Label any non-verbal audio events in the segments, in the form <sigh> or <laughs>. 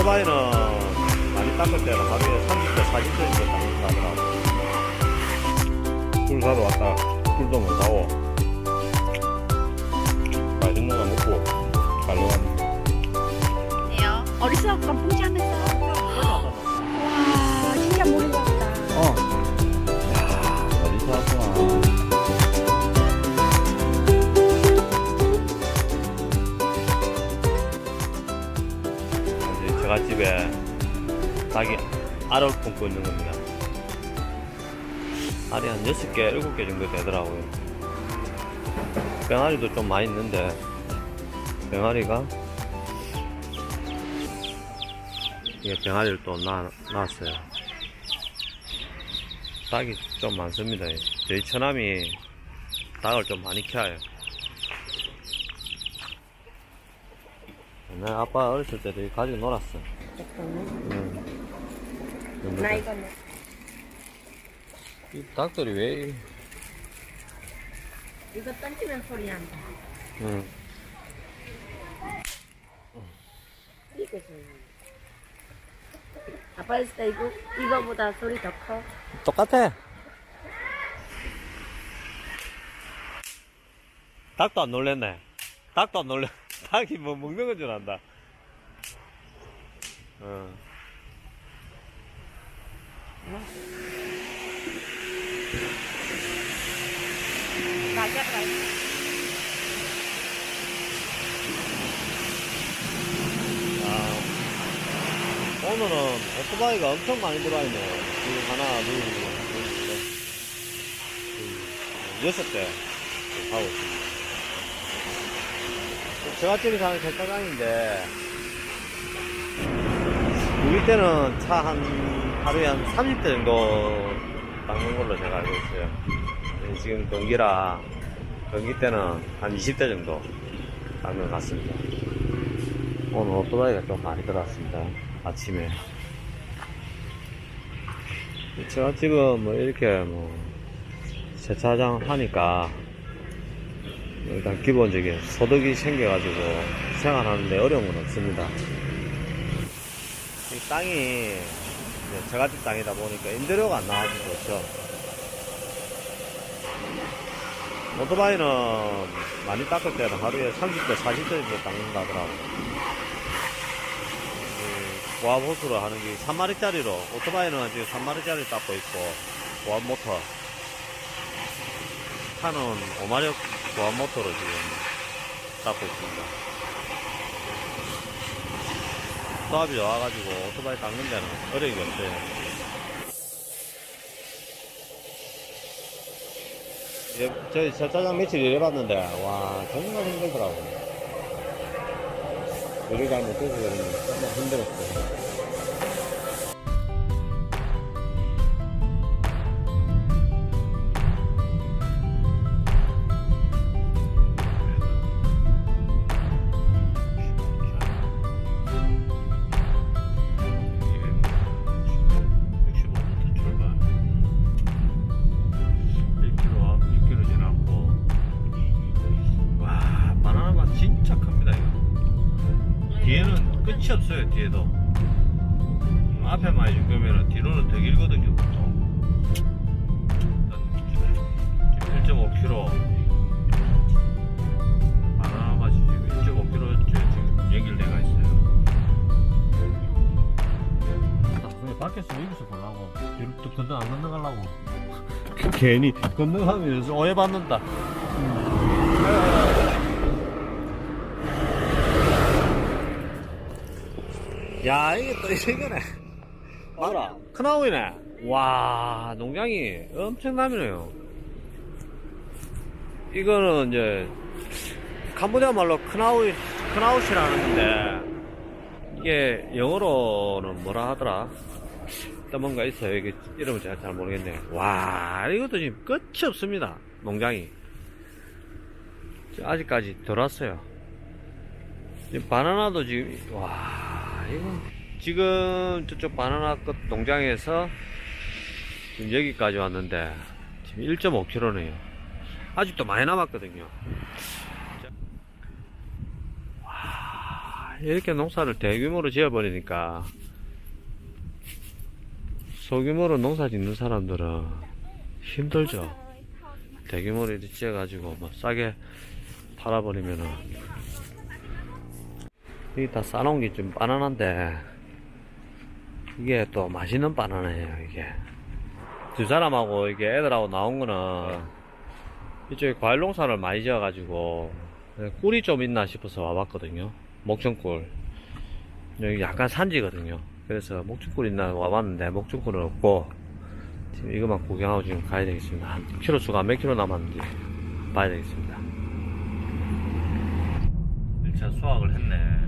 오토바이는 많이 닦을 때는 하루에 30대, 40대 정도 닦는다 하더라고. 꿀 사러 왔다. 꿀도 못 사고. 맛있는 거 먹고 하는데. 예요. 어디서 깜풍지 하면서. 와, 진짜 같다. 어. 알을 품고 있는 겁니다. 알이 한 6개, 7개 정도 되더라고요. 병아리도 좀 많이 있는데, 병아리가, 이게 병아리를 또 낳, 낳았어요. 닭이 좀 많습니다. 저희 처남이 닭을 좀 많이 키워요. 옛날 아빠 어렸을 때도 가지고 놀았어. 응. 나 이거는. 이 닭들이 왜, 이- 이거 던지면 소리 난다. 응. 이거 소리. 아빠 있을 때 이거, 이거보다 소리 더 커. 똑같아. 닭도 안 놀랬네. 닭도 안 놀래. <laughs> 닭이 뭐 먹는 건 줄 안다. 어. 아, 오늘은 오토바이가 엄청 많이 들어와 있네요. 지금 하나, 둘, 셋, 넷, 둘, 여섯 대 하고 있습니다. 제가 집에 사는 세차장인데, 우리 때는 차 한, 하루에 한 30대 정도 닦는 걸로 제가 알고 있어요. 네, 지금 경기라, 경기 때는 한 20대 정도 닦는 것 같습니다. 오늘 오토바이가 좀 많이 들어왔습니다. 아침에. 제가 지금 뭐 이렇게 뭐 세차장 하니까 일단 기본적인 소득이 생겨가지고 생활하는데 어려운 건 없습니다. 이 땅이 이제 저가집 땅이다 보니까 임대료가 안 나와서 좋죠. 오토바이는 많이 닦을 때는 하루에 30대, 40대 정도 닦는다 하더라고요. 그 고압 호수로 하는 게 3마리짜리로 오토바이는 지금 3마리짜리 닦고 있고 고압 모터 차는 5마력 고압 모터로 지금 닦고 있습니다 수압이 좋아가지고 오토바이 닦는 데는 어려움이 없어요 예, 저희 세차장 며칠 일해봤는데 와 정말 힘들더라고요 요리 잘못해서 그런지 힘들었어요. 끝이 없어요 뒤에도 앞에만 이 정도면 뒤로는 더 길거든요 보통. 일단 지금 1.5kg 바나나 맛이 지금 1.5kg 지금 연결돼가 있어요. 왜 밖에서 여기서 보려고? 뒤로 또 건너 안 건너가려고? 괜히 건너가면서 오해받는다 야, 이게 또 이거네. 맞라. 크나우이네. 와, 농장이 엄청나네요. 이거는 이제, 캄보디아 말로 크나우이, 크나우시라는데, 이게 영어로는 뭐라 하더라? 일단 뭔가 있어요. 이게 이름을 제가 잘 모르겠네. 와, 이것도 지금 끝이 없습니다. 농장이. 아직까지 덜 왔어요. 지금 바나나도 지금, 와, 이거. 지금 저쪽 바나나 끝 농장에서 지금 여기까지 왔는데, 지금 1.5km네요. 아직도 많이 남았거든요. 와, 이렇게 농사를 대규모로 지어버리니까 소규모로 농사 짓는 사람들은 힘들죠. 대규모로 지어가지고 뭐 싸게 팔아버리면은 이게 다 싸놓은 게 좀 바나나인데 이게 또 맛있는 바나나예요 이게. 두 사람하고 이게 애들하고 나온 거는 이쪽에 과일 농사를 많이 지어 가지고 꿀이 좀 있나 싶어서 와봤거든요 목전꿀. 여기 약간 산지거든요. 그래서 목전꿀 있나 와봤는데 목전꿀은 없고 지금 이것만 구경하고 지금 가야 되겠습니다. 한 킬로 수가 몇 킬로 남았는지 봐야 되겠습니다. 1차 수확을 했네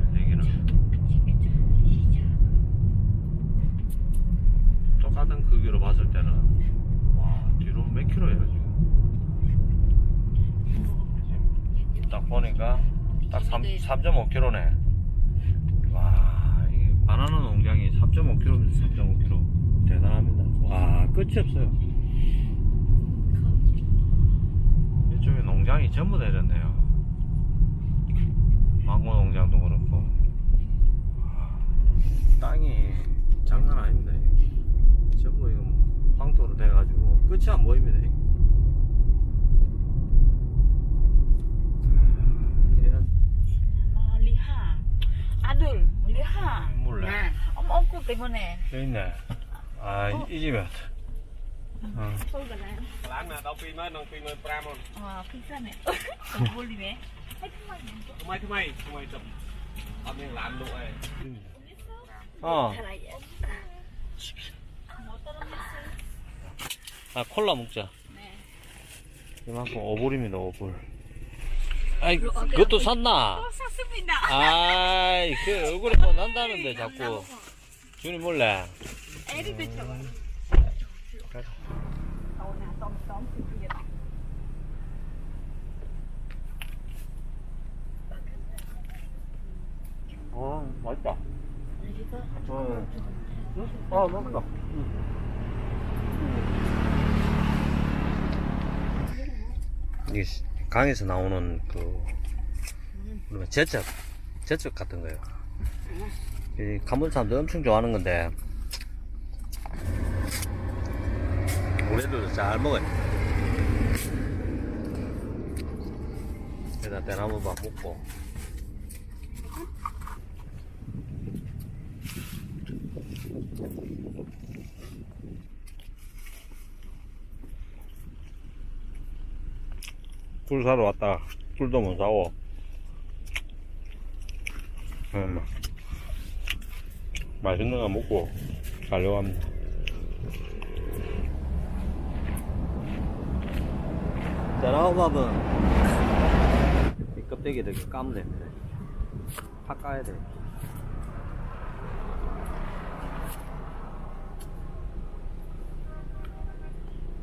3.5km네. 와 이게 바나나 농장이 3.5km입니다 3.5km 대단합니다. 와 끝이 없어요. 이쪽에 농장이 전부 내렸네요. 망고 농장도 그렇고. 땅이 장난 아닙니다. 전부 이거 황토로 돼가지고 끝이 안 보입니다. 아, 이런 소금 때문에. 여기 있네. 아, 어. 이 집에. 어. 소금은. <laughs> 어. 어. 아 콜라 먹자. 네. 이만큼 오불입니다 오불. 아이 그것도 샀나? 샀습니다. 아이 그 얼굴에 뭐 난다는데 자꾸. 준이. 오늘 똥똥 뜯기게. 어 맛있다 어. 아 맛있다 이게 시- 강에서 나오는 그 제첩 제첩 같은 거예요 이 가문 사람들 엄청 좋아하는 건데. 우리들도 잘 먹어요. 여기다 대나무밥 먹고. 꿀 사러 왔다. 꿀도 못 사고. 음, 맛있는 거 먹고 가려고 합니다. 대나무밥은 이 껍데기를 까면 됩니다. 팍 까야 돼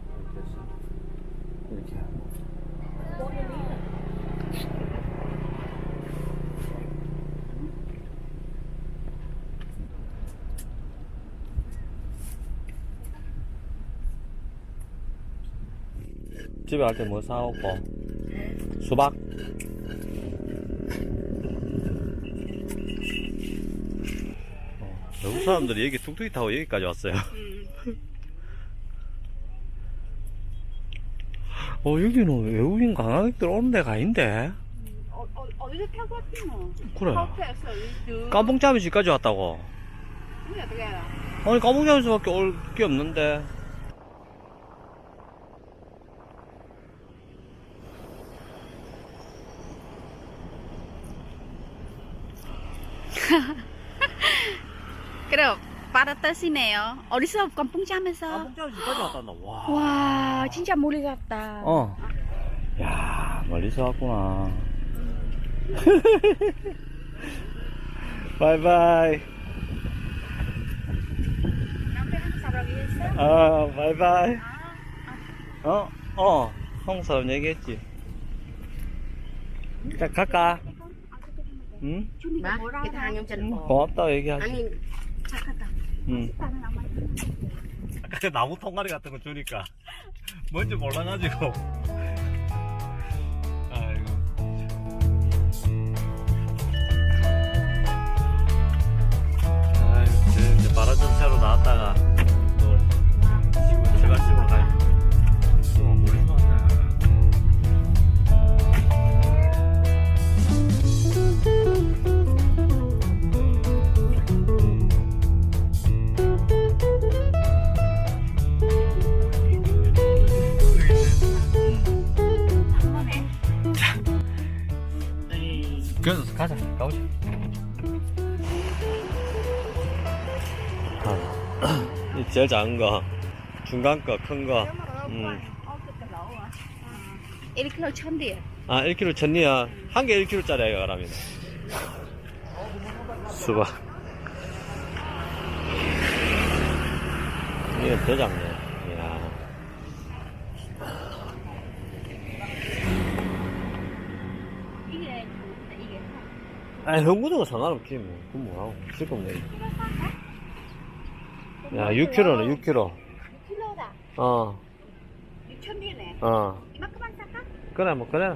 이렇게 해서 이렇게 하고 집에 갈 때 뭐 사오고? 수박? 어, 외국 사람들이 여기 툭툭이 타고 여기까지 왔어요. 어 여기는 외국인 관광객들 오는 데가 아닌데? 어, 어, 어디서 타고 왔지 뭐? 그래. 커피에서 이 깜봉짜미 집까지 왔다고? 이게 어떻게 알아? 아니 깜봉짜미에서밖에 올 게 없는데 <laughs> 그럼 빠르다시네요. 어디서 깜뽕잠에서? 깜봉짜미 집까지 왔단다 와 와, 진짜 멀리 갔다. 어. 야, 멀리서 왔구나. <laughs> 바이바이. 남편 한국 사람이 했어? 아, 바이바이. 어, 어, 한국 사람 얘기했지. 자, 갈까? 응? 마? 그 당연 응? 전 고맙다고 얘기하지. 아니 착하다. 응. 아까 나무 통가리 같은 거 주니까 <laughs> 뭔지 몰라가지고. <laughs> 아이고. 아이고, 저 이제 바라전 차로 나왔다가. 그 가자. 가보자 제일 작은 거. 중간 거 큰거. 음.1 k 로 천디야. 아 1kg 천리야. 한 개 1kg 짜리야 그러면. 수박. 이게 대장네. 아, 형구등은 상관없지, 뭐. 그건 뭐하고. 지금 내. 야, 6kg네, 6kg. 6kg 다. 어, 6천 비네. 어. 이만큼만 살까? 그래, 뭐, 그래.